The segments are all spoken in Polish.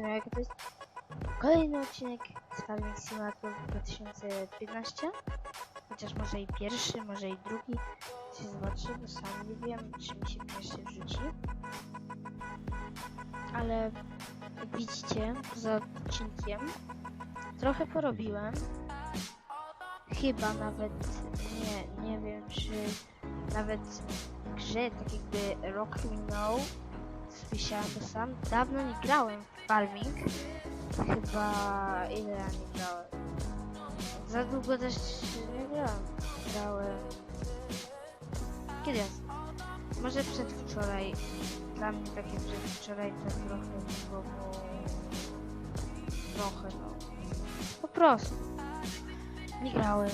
jak to jest kolejny odcinek z Farming Simulator 2015. Chociaż może i pierwszy, może i drugi. Się zobaczy, bo sam nie wiem, czy mi się pierwszy wrzuci. Ale widzicie, poza odcinkiem trochę porobiłem. Chyba nawet, nie, nie wiem, czy nawet grze tak jakby rok minął. Słyszałem to sam. Dawno nie grałem w farming. Chyba ile ja nie grałem? Za długo też nie grałem. Grałem. Kiedy jest? Może przedwczoraj. Dla mnie takie przedwczoraj to trochę było. bo- Trochę no. Po prostu. Nie grałem.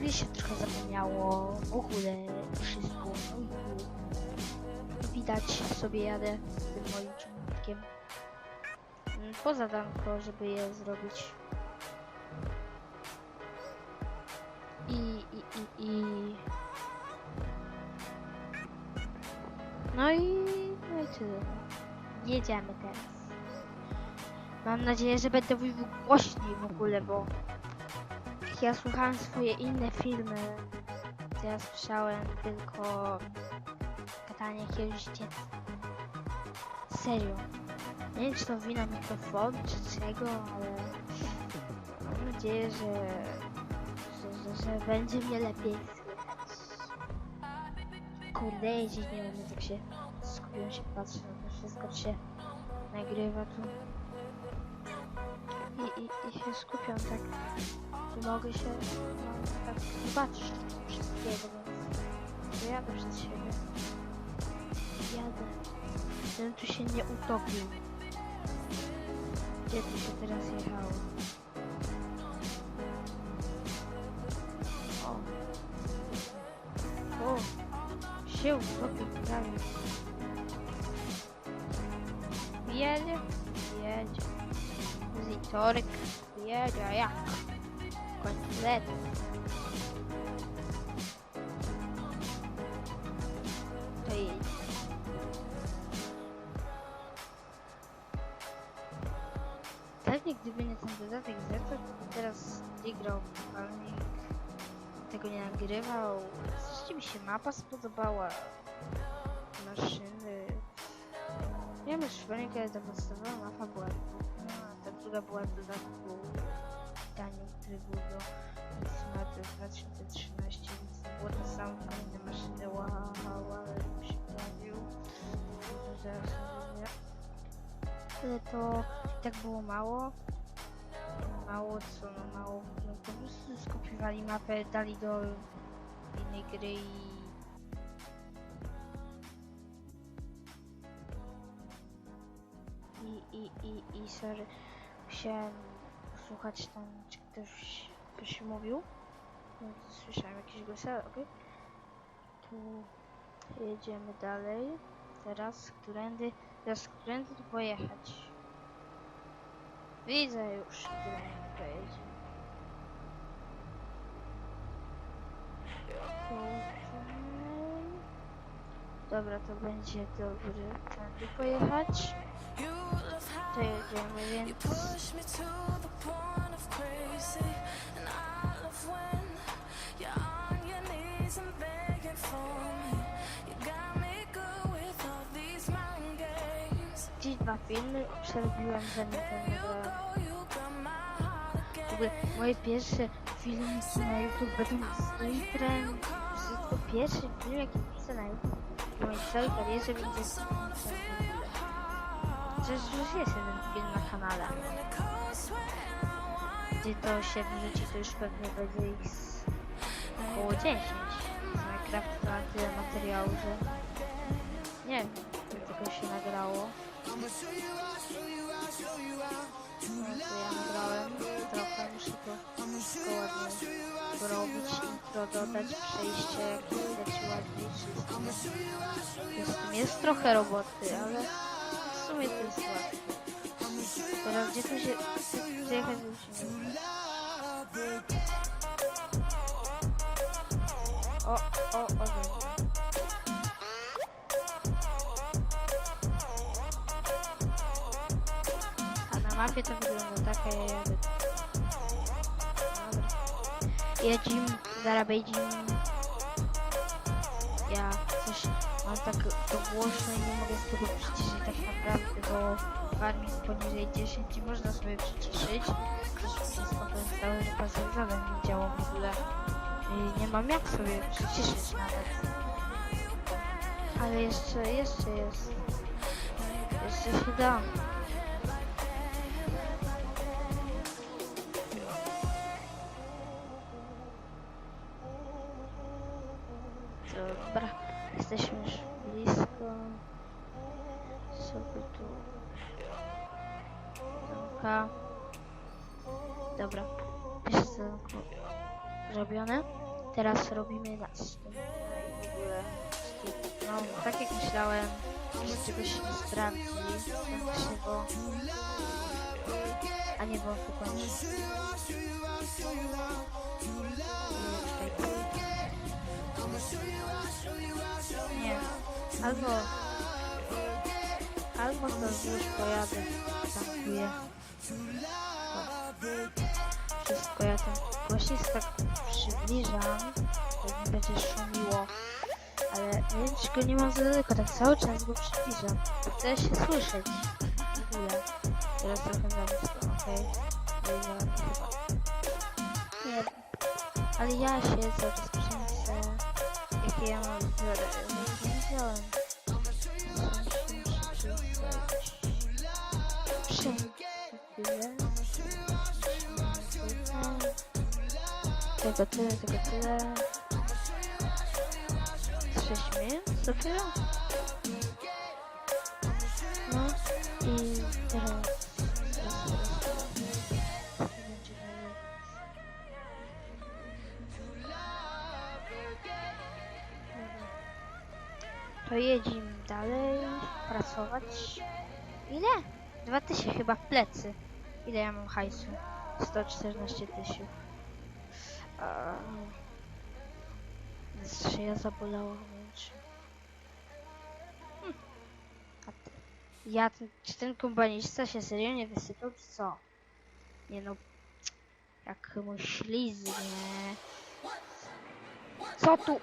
Mi się trochę zapomniało. W ogóle Widać sobie jadę tym moim ciągnikiem. Mm, Po zadanko, żeby je zrobić. I, i, i, i... No i... No i tyle. Jedziemy teraz. Mam nadzieję, że będę mówił głośniej w ogóle, bo... Jak ja słuchałem swoje inne filmy, to ja słyszałem tylko gadanie jakiegoś dziecka. Serio. Nie wiem, czy to wina mikrofonu, czy czego, ale mam nadzieję, że, że, że, że będzie mnie lepiej słychać. Kurde, jeździć nie umiem, tak się skupiłem się, patrzę na to wszystko, czy się nagrywa tu. I, i, i się skupiam tak. Nie mogę się no, tak zobaczyć wszystkiego, więc jadę przed siebie. Żebym tu się nie utopił. Gdzie tu się teraz jechało? O. O. Się utopił prawie. Jedzie? Jedzie. Zitorek. Jedzie, jak? Kompletnie. Nie ten dodatek Z, to teraz nie grał w Farming, tego nie nagrywał. Zresztą mi się mapa spodobała. Maszyny. Nie wiem, ale ta podstawowa mapa była no, a ta druga była w dodatku Daniel, który był do Simulator 2013, więc to było to samo, inne maszyny, wow, mi się pojawił. Zaraz. Ale to i tak było mało. Mało co, no mało. No po prostu skopiowali mapę, dali do innej gry i... I, i, i, i sorry, musiałem słuchać tam, czy ktoś, ktoś mówił. No, słyszałem jakieś głosy, okej. Tu jedziemy dalej. Teraz, którędy, teraz którędy tu pojechać? Widzę już, pojedziemy. Tutaj. Dobra, to będzie dobry tędy pojechać. To jedziemy, więc... and dwa filmy przerobiłem zanim ten W moje pierwsze filmiki na YouTube będą z intrem. Wszystko pierwszy film jaki widzę na YouTube w mojej całej karierze będzie z Przecież już jest jeden film na kanale. Gdzie to się wrzuci, to już pewnie będzie ich z około 10. Z Minecraft to tyle materiału, że nie wiem, tego się nagrało. Nagrałem trochę, to wszystko ładnie intro dodać, przejście, jak widać ładnie wszystko. Jest, jest trochę roboty, ale w sumie to jest łatwe. Teraz gdzie tu się musimy? O, o, o, o. mapie to wygląda tak, a ja jadę. Dobra. Jedzim, zarabiadzim. Ja coś mam tak to głośno i nie mogę z tego przyciszyć tak naprawdę, bo farming poniżej 10 i można sobie przyciszyć. Wszystko pozostało, że pasywizorem nie działa w ogóle. I nie mam jak sobie przyciszyć nawet. Ale jeszcze, jeszcze jest. Jeszcze się da. Zamka. Dobra, zadanko zrobione. Teraz robimy następne. No, tak jak myślałem, że czegoś nie sprawdzi. Faktycznie, bo... A nie, bo tu kończy. Nie. Albo... Albo to już pojadę. Tankuję. Wszystko ja tam... Się tak przybliżam, to mi będzie szumiło. Ale więc go nie mam za daleko, tak cały czas go przybliżam. Chcę się słyszeć. W. Teraz trochę za blisko, okej. Okay. Nie. Ale ja się cały czas przemyślę. Jakie ja mam zbiory. Nie wziąłem. Tego tyle, tego tyle. 6 minut dopiero? No i teraz... To jedziemy dalej, pracować. Ile? 2000 chyba w plecy. Ile ja mam hajsu? 114 tysięcy. Szyja zabolała wręcz. Hm. Ty- Ja, ten, czy ten kombanista się serio nie wysypał, czy co? Nie no, jak mu ślizgnie. Co tu?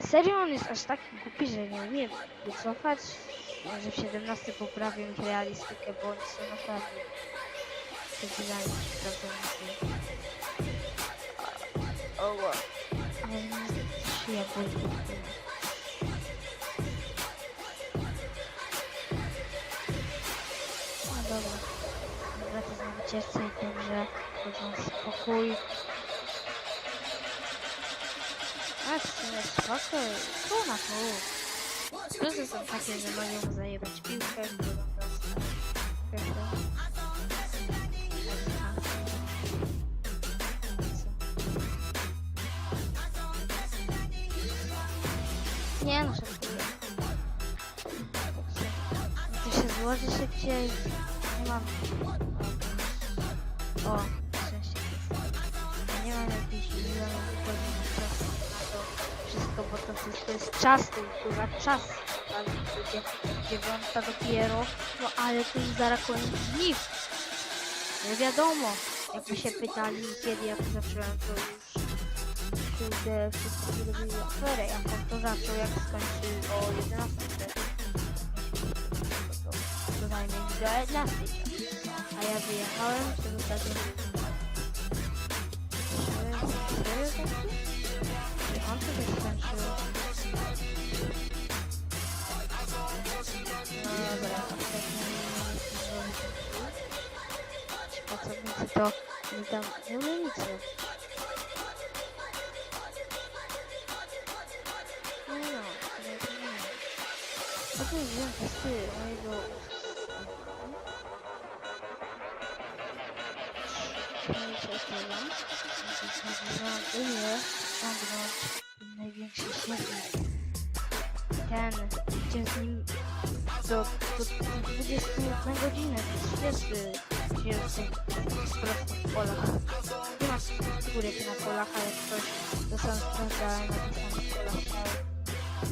Serio on jest aż taki głupi, że nie umie wycofać? Może w 17 poprawię ich realistykę, bo oni są naprawdę debilami, prawda? No dobra. To znowu cieszce i dobrze. Chodzą spokój. A, w spokój. Tu na tu. Plusy są takie, że mogę mu zajebać piłkę, Nie no, żartuję. To się złoży szybciej. Nie mam... O, szczęście. Nie mam jakichś milionów godzin czasu na to wszystko, bo to wszystko jest czas, to kurwa czas. Ale ludzie, dziewiąta dopiero. No ale to już zaraz koniec dni. No wiadomo, jakby się pytali kiedy ja to zacząłem, to już kurde, wszyscy zrobili aferę, to zaczął, jak skończył o 11 wtedy. To, co najmniej do 11 A ja wyjechałem, taki? Czy on sobie skończył? No dobra, ostatnio pracownicy to mi tam nie umie Co to jest za styl mojego... Ile ciągnąć największy śmietnik. Ten, gdzie z nim do, do 20 minut na godzinę, to jest świetny się prosto w polach. Nie ma skórek na polach, ale coś, to sam sprawdzałem na tych samych polach,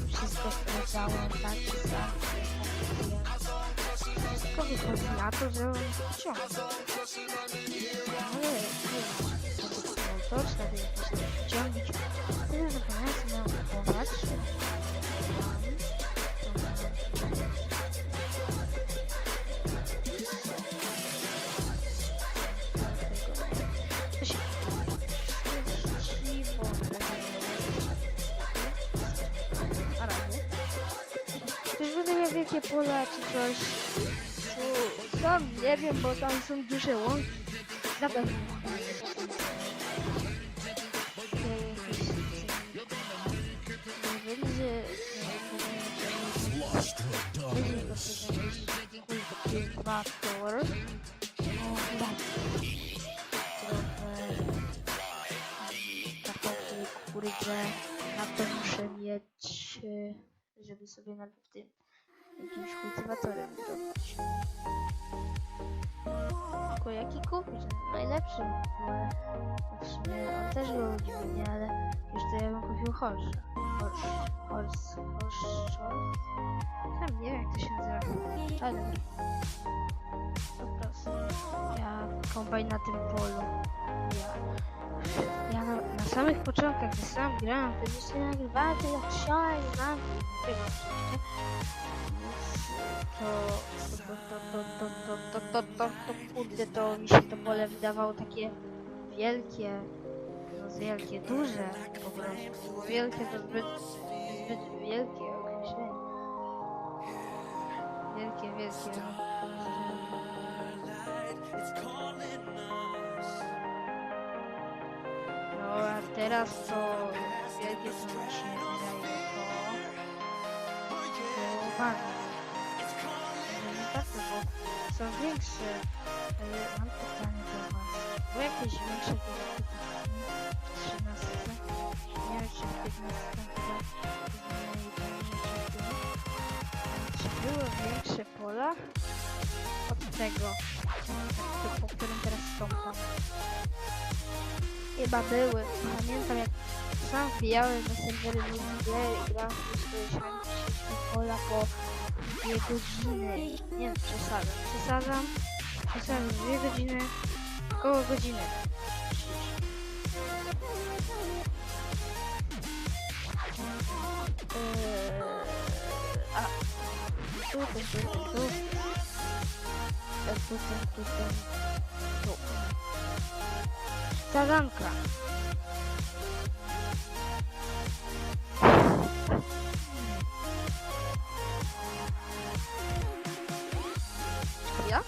wszystko sprawdzałem, tak czy tak. Wszystko wychodzi na to, że wciąż. Ale, nie, to jest sponsorstwo. Wielkie pola czy coś. Tu, sam nie wiem, bo tam są duże łąki. Zapewne. Będzie... Faktor. Taką kukurydzę na to muszę mieć, żeby sobie nawet tym jakimś kultywatorem zrobić. Tylko jaki kupić? Najlepszy w sumie on też go lubi, nie? Ale już to ja bym kupił. Horse. Horse. Horse. Horse. Sam nie wiem jak to się nazywa. Ale kombajn na tym polu. Ja. Ja na, na samych początkach, gdy sam grałem, wtedy jeszcze nie nagrywałem, to jak szalej mam tego oczywiście. To, to, to, to, to, to, to, to, to, kurde, to mi się to pole wydawało takie wielkie, no wielkie, duże po prostu. Wielkie to zbyt, zbyt wielkie określenie. Wielkie, wielkie. No a teraz to wielkie się wydaje to... Nie tak, bo są większe. Mam pytanie do was. Było jakieś większe to w 13? Nie wiem w 15 chyba. Czy było większe pola od tego, po którym teraz stąpam? Chyba były. Pamiętam jak sam wbijałem na serwery multiplayer i grałem w swoje średnie pola po dwie godziny. Nie przesadzam. Przesadzam. Przesadzam dwie godziny. Koło godziny. Eee, a tu, tu, tu, tu, tu. E, Tu, tu, tu, tu, tu. Sadzanka. Ja?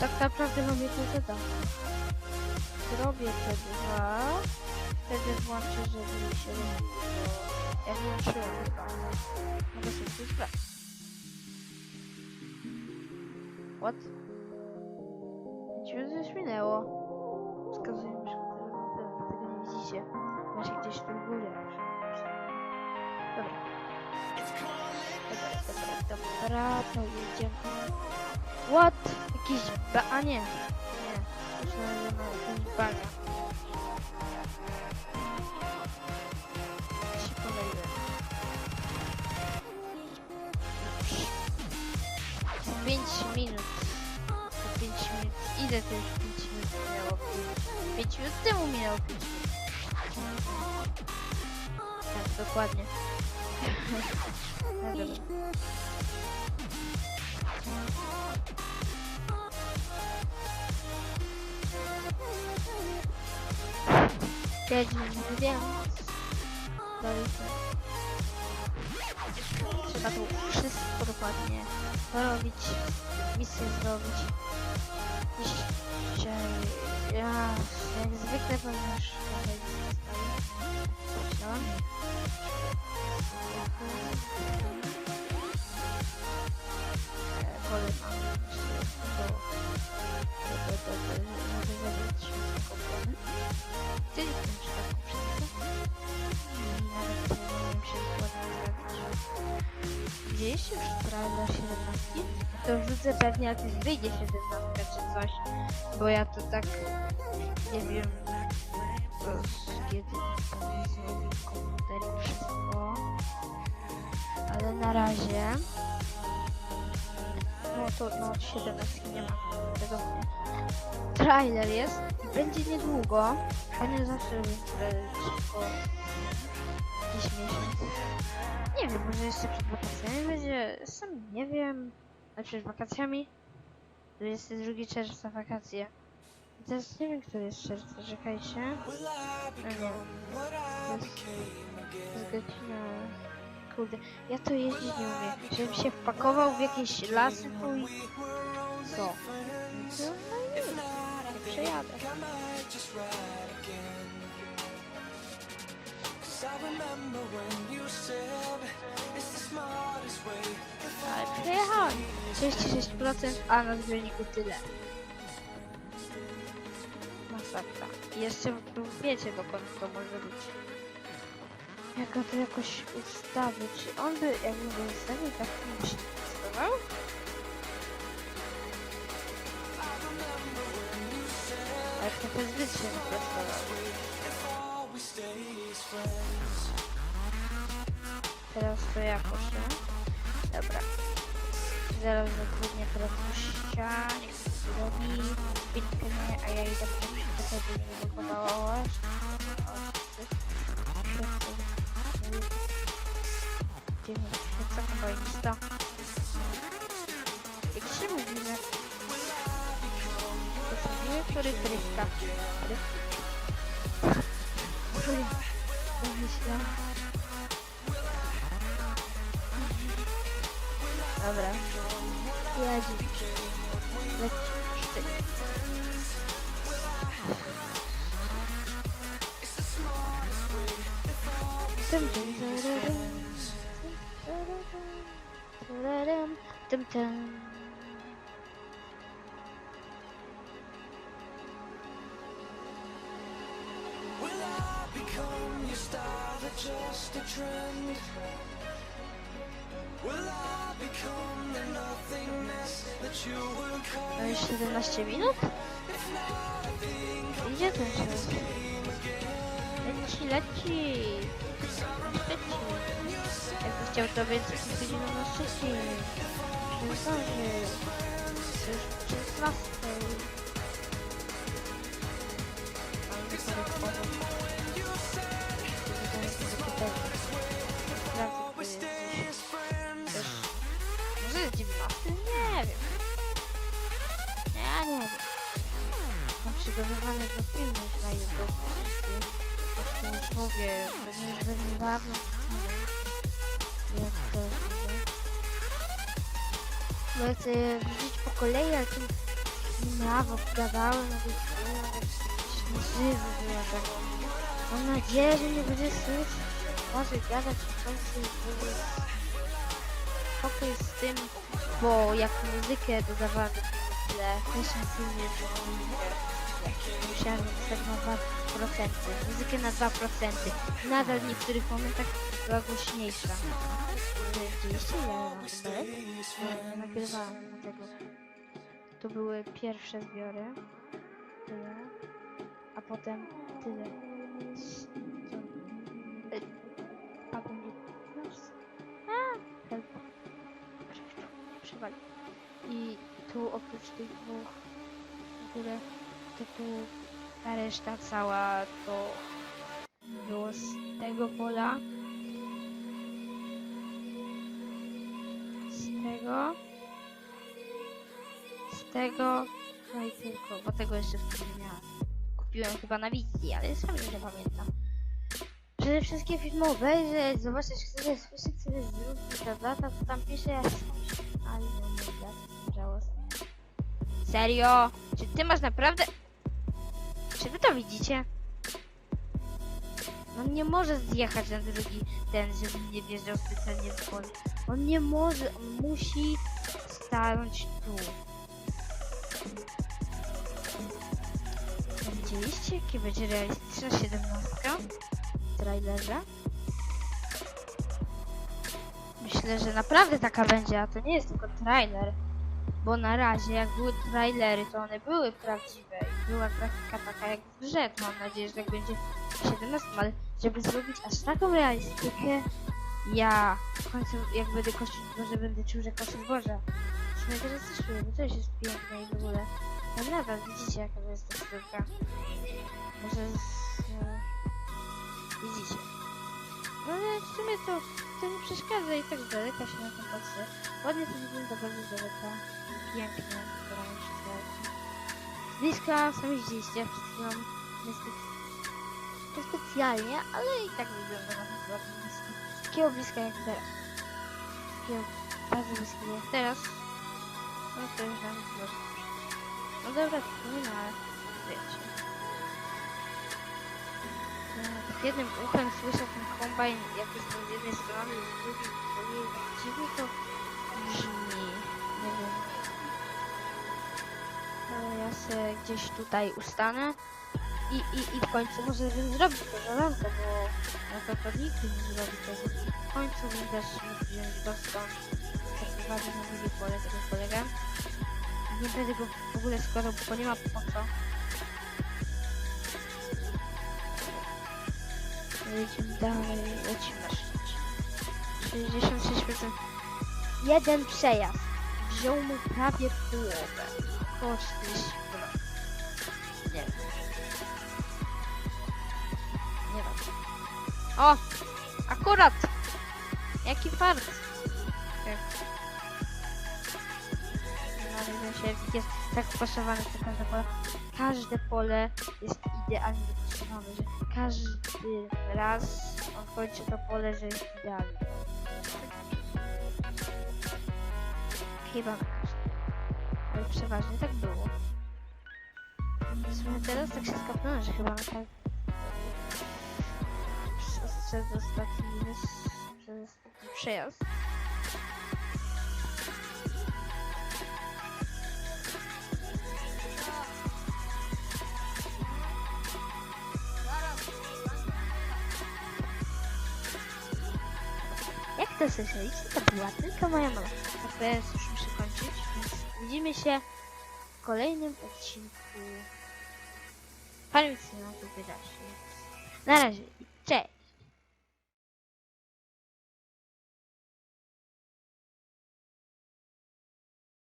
Tak naprawdę mam jedno zadanie. Zrobię te dwa. Wtedy włączę, żeby mi się robiło. Ja włączyłem chyba. Mogę sobie to sprawdzić. What? Coś minęło. Wskazuję że tego, nie widzicie. Macie gdzieś tu w górze. Dobra. Dobra, dobra, dobra, to jedziemy. What? Jakiś ba... A nie. Nie. Myślałem, że ma jakąś baga. Ile to już 5 minut minęło? 5 minut temu minęło 5 minut. Tak, dokładnie. No dobra. Siedzimy, więc... Dalej to. Trzeba tu wszystko dokładnie porobić, misję zrobić. Dzisiaj ja jak zwykle ponieważ tutaj zostaję. Kolej mam do żeby zabrać się z kopiony. Czyli w tym przypadku wszystko. I nawet nie wiem, czy to zrobić. Gdzieś już do 17. To wrzucę pewnie jak wyjdzie 17 czy coś. Bo ja to tak nie wiem. z- kiedy zrobił komputer i wszystko. Ale na razie... No to no od 17 nie ma tego. Trailer jest, będzie niedługo, a nie zawsze szybko. Jakiś miesiąc. Nie wiem, może jeszcze przed wakacjami będzie, sam nie wiem. A przed wakacjami? 22 czerwca wakacje. I Teraz nie wiem, który jest czerwca, czekajcie. Jest, godzina... Kurde, ja to jeździć nie umiem. Żebym się wpakował w jakieś lasy, to i... Co? No, no. Nie przejadę. Ale przejechałem. 36%, a na zbiorniku tyle. Masakra. I jeszcze wiecie dokąd to może być. Jak to jakoś ustawić? Czy on by, jakby go ustawił, tak by się testował? Trochę zbyt się wytestował. Teraz to ja proszę. Dobra. Zaraz zatrudnię teraz gościa, niech to zrobi. Bitkę nie, a ja idę po prostu żeby nie blokowałaś. Co chyba jest to? Jak się mówimy? To są miły, który krywka. Który? Dobra. Jedzi. Leci. 15 minut? Idzie ten czas. Leci, leci. Szybciej. Jakby chciał to więcej niż godzinę na szybciej. Nie zdąży. Już 16. Chcę je wrzucić po kolei, ale tu miało, gadałem, no to nie żywy była tak. Mam nadzieję, że nie będzie słyszeć. Może gadać w końcu i będzie spokój z tym, bo jak muzykę dodawałem do filmu w też na filmie. Musiałem zostać na 2%. Muzykę na 2%. Nadal w niektórych momentach była głośniejsza. Widzieliście ile ja mam tego. To były pierwsze zbiory. Tyle. A potem tyle. A będzie... A, help. Przywali. I tu oprócz tych dwóch w górę, to tu ta reszta cała to było z tego pola. Z tego. Z tego. No i tylko, bo tego jeszcze wtedy nie miałem. Kupiłem chyba na wizji, ale sam nie pamiętam. Żeby wszystkie filmy obejrzeć, zobaczyć, które słyszeć, które zrób, ta data, to tam pisze jak Ale no ja żałosne. Serio? Czy ty masz naprawdę... Czy wy to widzicie? On nie może zjechać na drugi ten, żeby nie wjeżdżał specjalnie w pole. On nie może, on musi stanąć tu. Widzieliście, jakie będzie realistyczna 17 w trailerze? Myślę, że naprawdę taka będzie, a to nie jest tylko trailer. Bo na razie, jak były trailery, to one były prawdziwe i była grafika taka jak w grze. To mam nadzieję, że tak będzie w 17, ale żeby zrobić aż taką realistykę, ja w końcu, jak będę kościć Boże, będę czuł, że koszę Boże. Sumie teraz też czuję, bo też jest piękne i w ogóle. No naprawdę, widzicie jaka to jest teksturka. Może z... E, widzicie. No ale w sumie to, to nie przeszkadza i tak z daleka się na to patrzy. Ładnie to wygląda bardzo z daleka. Pięknie, która wszystko Z bliska sami widzieliście przed chwilą. Niestety nie specjalnie, ale i tak wygląda na to ładnie blisko. Takiego bliska jak teraz. Takiego bardzo bliskiego jak teraz. No to już nam może. No dobra, to ma, ale wiecie. Tak jednym uchem słyszę ten kombajn, jak jest z jednej strony, z drugiej, z drugiej, tak dziwnie to brzmi. Nie wiem. Ale ja se gdzieś tutaj ustanę i, i, i w końcu może bym zrobił to żelazko, bo na to to nigdy nie zrobi tego. W końcu bym też wziąć dostąd, zaprowadzić na drugie pole tego kolegę. Nie będę go w ogóle składał, bo nie ma po co. Lecimy dalej, lecimy na szczycie. 66%. Jeden przejazd. Wziął mu prawie połowę. Około 40%. Nie wiem. Nie wiem. O! Akurat! Jaki fart! Tak. No, jest tak wpasowany w każde pole. Każde pole jest idealnie dopasowane, że każdy raz on kończy to pole, że jest idealnie. Chyba na każdym. Ale przeważnie tak było. Sumie teraz tak się skapnąłem, że chyba na każdym. Przez, ostatni przez ostatni przejazd. To słyszeliście, to była tylko moja mama. A teraz już muszę kończyć, więc widzimy się w kolejnym odcinku. Pan mi na to wyraźnie. Na razie, cześć!